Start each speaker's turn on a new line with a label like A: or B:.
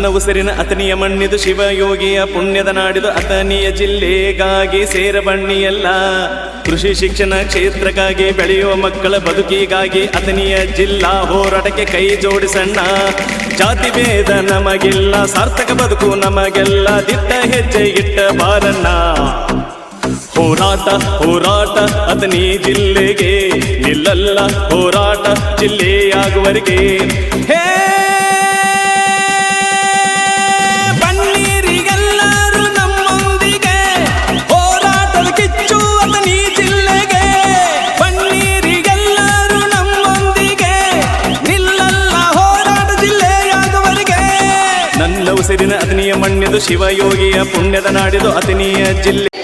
A: ನನ್ನ ಉಸಿರಿನ ಅತನಿಯ ಮಣ್ಣಿದು ಶಿವಯೋಗಿಯ ಪುಣ್ಯದ ನಾಡಿದು ಅತನಿಯ ಜಿಲ್ಲೆಗಾಗಿ ಸೇರಬಣ್ಣಿಯಲ್ಲ ಕೃಷಿ ಶಿಕ್ಷಣ ಕ್ಷೇತ್ರಕ್ಕಾಗಿ ಬೆಳೆಯುವ ಮಕ್ಕಳ ಬದುಕಿಗಾಗಿ ಅತನಿಯ ಜಿಲ್ಲಾ ಹೋರಾಟಕ್ಕೆ ಕೈ ಜೋಡಿಸಣ್ಣ ಜಾತಿ ಭೇದ ನಮಗಿಲ್ಲ ಸಾರ್ಥಕ ಬದುಕು ನಮಗೆಲ್ಲ ದಿಟ್ಟ ಹೆಜ್ಜೆ ಇಟ್ಟ ಬಾರಣ್ಣ ಹೋರಾಟ ಹೋರಾಟ ಅತನಿ ಜಿಲ್ಲೆಗೆ. ನಿಲ್ಲಲ್ಲ ಹೋರಾಟ ಜಿಲ್ಲೆಯಾಗುವರೆಗೆ. ಉಸಿರಿನ ಅತಿನಿಯ ಮಣ್ಣಿದು ಶಿವಯೋಗಿಯ ಪುಣ್ಯದ ನಾಡಿದು ಅತಿನಿಯ ಜಿಲ್ಲೆ.